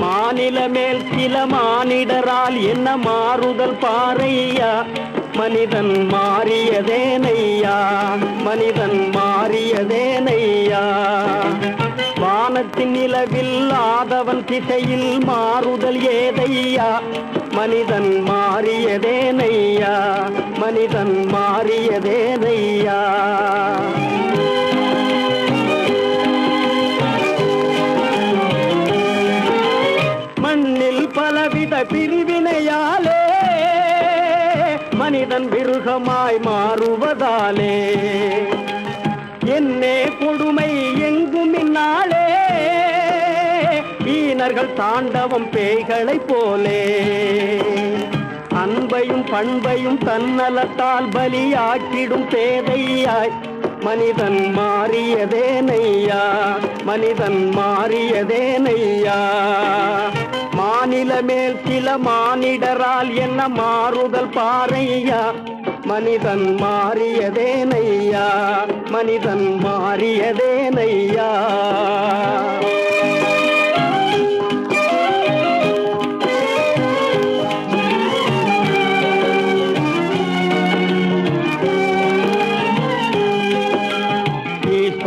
மாநில மேல் சில மானிடரால் என்ன மாறுதல் பாறையா? மனிதன் மாறியதேனையா? மனிதன் மாறியதேனையா? வானத்தின் நிலவில் ஆதவன் திசையில் மாறுதல் ஏதையா? மனிதன் மாறியதேனையா? மனிதன் மாறியதேனையா? மண்ணில் பலவித பிரிவினையாலே மனிதன் மிருகமாய் மாறுவதாலே. என்னே கொடுமை பேய்கள் தாண்டவம் பேய்களைப் போலே. அன்பையும் பண்பையும் தன்னலத்தால் பலியாக்கிடும் பேதையாய். மனிதன் மாறியதேனையா மனிதன் மாறியதேனையா மாநில மேல் சில மானிடரால் என்ன மாறுதல் பாறையா. மனிதன் மாறியதேனையா மனிதன் மாறியதேனையா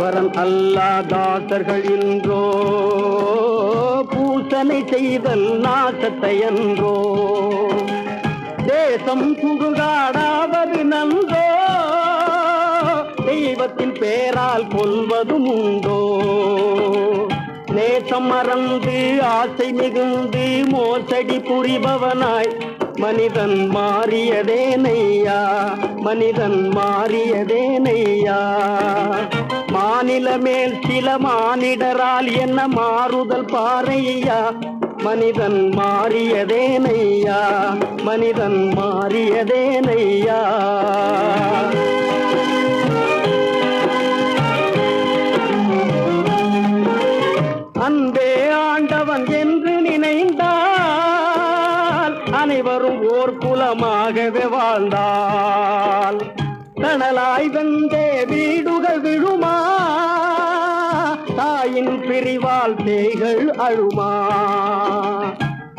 ஈஸ்வரன் அல்லா தாசர்கள் என்றோ பூசனை செய்தல் நாசத்தை என்றோ தேசம் சுடுகாடாவது நன்றோ தெய்வத்தின் பேரால் கொல்வதும் உண்டோ. நேசம் மறந்து ஆசை மிகுந்து மோசடி புரிபவனாய் மனிதன் மாறியதேனையா மனிதன் மாறியதேனையா. மாநில மேல் சில மானிடரால் என்ன மாறுதல் பாறையா? மனிதன் மாறியதேனையா? மனிதன் மாறியதேனையா? அன்பே ஆண்டவன் என்று நினைந்தால் அனைவரும் ஓர் குலமாகவே வாழ்ந்தால். தணலாய் வந்தே வீடுகள் விழுமா? தாயின் பிரிவால் பேய்கள் அழுமா?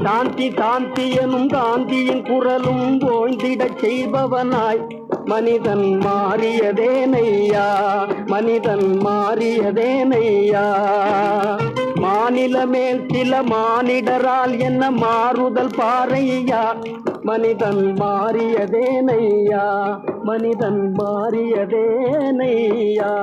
சாந்தி சாந்தி எனும் காந்தியின் குரலும் ஓய்ந்திடச் செய்பவனாய். மனிதன் மாறியதேனையா? மனிதன் மாறியதேனையா? மாநில மேல் சில மானிடரால் என்ன மாறுதல் பாறையா? மனிதன் மாறியதேனையா? மனிதன் மாறியதேனையா?